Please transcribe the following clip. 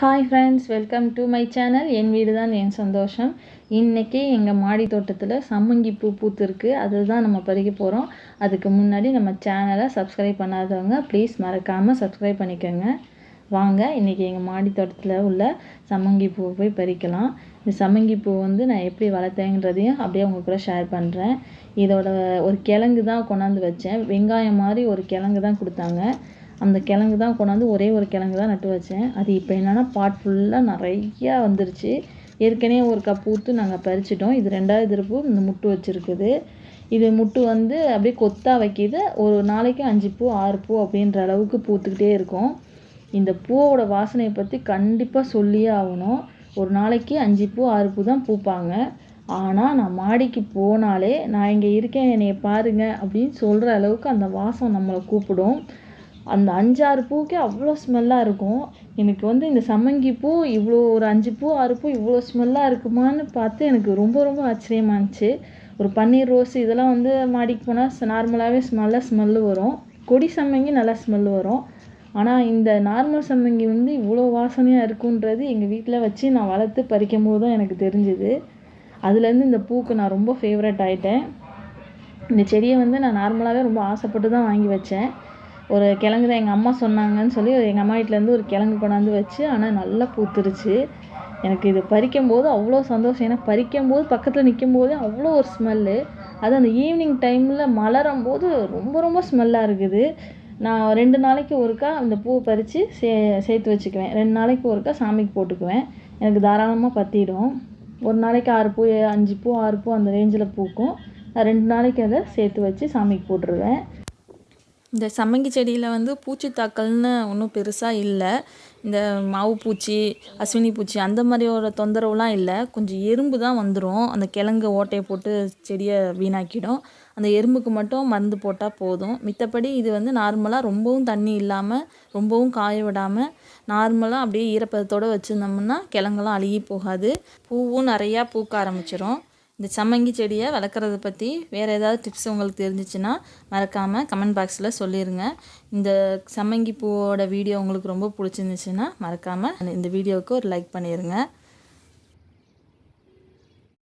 Hi friends welcome to my channel என் வீடு தான் என் சந்தோஷம். இன்றைக்கி எங்கள் மாடி தோட்டத்தில் சம்மங்கி பூ பூத்துருக்கு. அதுதான் நம்ம பறிக்க போகிறோம் அதுக்கு முன்னாடி நம்ம சேனலை சப்ஸ்கிரைப் பண்ணாதவங்க ப்ளீஸ் மறக்காமல் சப்ஸ்கிரைப் பண்ணிக்கோங்க. வாங்க இன்றைக்கி எங்கள் மாடி தோட்டத்தில் உள்ள சம்மங்கி பூவை போய் பறிக்கலாம். இந்த சம்மங்கி பூ வந்து நான் எப்படி வளர்த்தேங்கிறதையும் அப்படியே உங்கள் கூட ஷேர் பண்ணுறேன் இதோட ஒரு கிழங்கு தான் கொண்டாந்து வச்சேன். வெங்காயம் மாதிரி ஒரு கிழங்கு தான் கொடுத்தாங்க. அந்த கிழங்கு தான் கொண்டாந்து ஒரே ஒரு கிழங்கு தான் நட்டு வச்சேன். அது இப்போ என்னென்னா பாட் ஃபுல்லாக நிறையா வந்துருச்சு. ஏற்கனவே ஒரு கப் ஊற்று நாங்கள் பறிச்சிட்டோம். இது ரெண்டாவது திருப்பு இந்த முட்டு வச்சுருக்குது. இது முட்டு வந்து அப்படியே கொத்தாக வைக்கிது. ஒரு நாளைக்கு அஞ்சு பூ ஆறு பூ அப்படின்ற அளவுக்கு பூத்துக்கிட்டே இருக்கும். இந்த பூவோட வாசனையை பற்றி கண்டிப்பாக சொல்லியே ஆகணும். ஒரு நாளைக்கு அஞ்சு பூ ஆறு பூ தான் பூப்பாங்க. ஆனால் நான் மாடிக்கு போனாலே நான் இங்கே இருக்கேன் என்னைய பாருங்க அப்படின்னு சொல்கிற அளவுக்கு அந்த வாசம் நம்மளை கூப்பிடும். அந்த அஞ்சாறு பூக்கே அவ்வளோ ஸ்மெல்லாக இருக்கும். எனக்கு வந்து இந்த சம்மங்கி பூ இவ்வளோ ஒரு அஞ்சு பூ ஆறு பூ இவ்வளோ ஸ்மெல்லாக இருக்குமான்னு பார்த்து எனக்கு ரொம்ப ரொம்ப ஆச்சரியமா இருந்துச்சு. ஒரு பன்னீர் ரோஸ் இதெல்லாம் வந்து மாடிக்கு போனால் நார்மலாகவே ஸ்மெல்லாக ஸ்மெல்லு வரும். கொடி சம்மங்கி நல்லா ஸ்மெல் வரும். ஆனால் இந்த நார்மல் சம்மங்கி வந்து இவ்வளோ வாசனையாக இருக்குன்றது எங்கள் வீட்டில் வச்சு நான் வளர்த்து பறிக்கும் போது தான் எனக்கு தெரிஞ்சுது. அதுலேருந்து இந்த பூக்கு நான் ரொம்ப ஃபேவரட் ஆகிட்டேன் இந்த செடியை வந்து நான் நார்மலாகவே ரொம்ப ஆசைப்பட்டு தான் வாங்கி வச்சேன். ஒரு கிழங்கு தான் எங்கள் அம்மா சொன்னாங்கன்னு சொல்லி எங்கள் அம்மா வீட்டிலேருந்து ஒரு கிழங்கு கொண்டாந்து வச்சு ஆனால் நல்லா பூத்துருச்சு. எனக்கு இது பறிக்கும் போது அவ்வளோ சந்தோஷம். ஏன்னா பறிக்கும் போது பக்கத்தில் நிற்கும் போதே அவ்வளோ ஒரு ஸ்மெல்லு. அது அந்த ஈவினிங் டைமில் மலரும் போது ரொம்ப ரொம்ப ஸ்மெல்லாக இருக்குது. நான் ரெண்டு நாளைக்கு ஒருக்கா அந்த பூவை பறித்து சே சேர்த்து வச்சுக்குவேன். ரெண்டு நாளைக்கு ஒருக்கா சாமிக்கு போட்டுக்குவேன். எனக்கு தாராளமாக பற்றிடும் ஒரு நாளைக்கு ஆறு பூ அஞ்சு பூ ஆறு பூ அந்த ரேஞ்சில் பூக்கும். ரெண்டு நாளைக்கு அதை சேர்த்து வச்சு சாமிக்கு போட்டுருவேன். இந்த சம்மங்கி செடியில் வந்து பூச்சி தாக்கல்னு ஒன்றும் பெருசாக இல்லை. இந்த மாவு பூச்சி அஸ்வினி பூச்சி அந்த மாதிரியோட தொந்தரவுலாம் இல்லை. கொஞ்சம் எறும்பு தான் வந்துடும் அந்த கிழங்கு ஓட்டையை போட்டு செடியை வீணாக்கிடும். அந்த எறும்புக்கு மட்டும் மருந்து போட்டால் போதும். மித்தபடி இது வந்து நார்மலாக ரொம்பவும் தண்ணி இல்லாமல் ரொம்பவும் காய விடாமல் நார்மலாக அப்படியே ஈரப்பதத்தோடு வச்சுருந்தோம்னா கிழங்கெல்லாம் அழுகி போகாது. பூவும் நிறையா பூக்க ஆரம்பிச்சிடும் இந்த சம்மங்கி செடியை வளர்க்குறத பற்றி வேறு ஏதாவது டிப்ஸ் உங்களுக்கு தெரிஞ்சிச்சுன்னா மறக்காமல் கமெண்ட் பாக்ஸில் சொல்லிடுங்க இந்த சம்மங்கி பூவோட வீடியோ உங்களுக்கு ரொம்ப பிடிச்சிருந்துச்சுன்னா மறக்காமல் இந்த வீடியோவுக்கு ஒரு லைக் பண்ணிடுங்க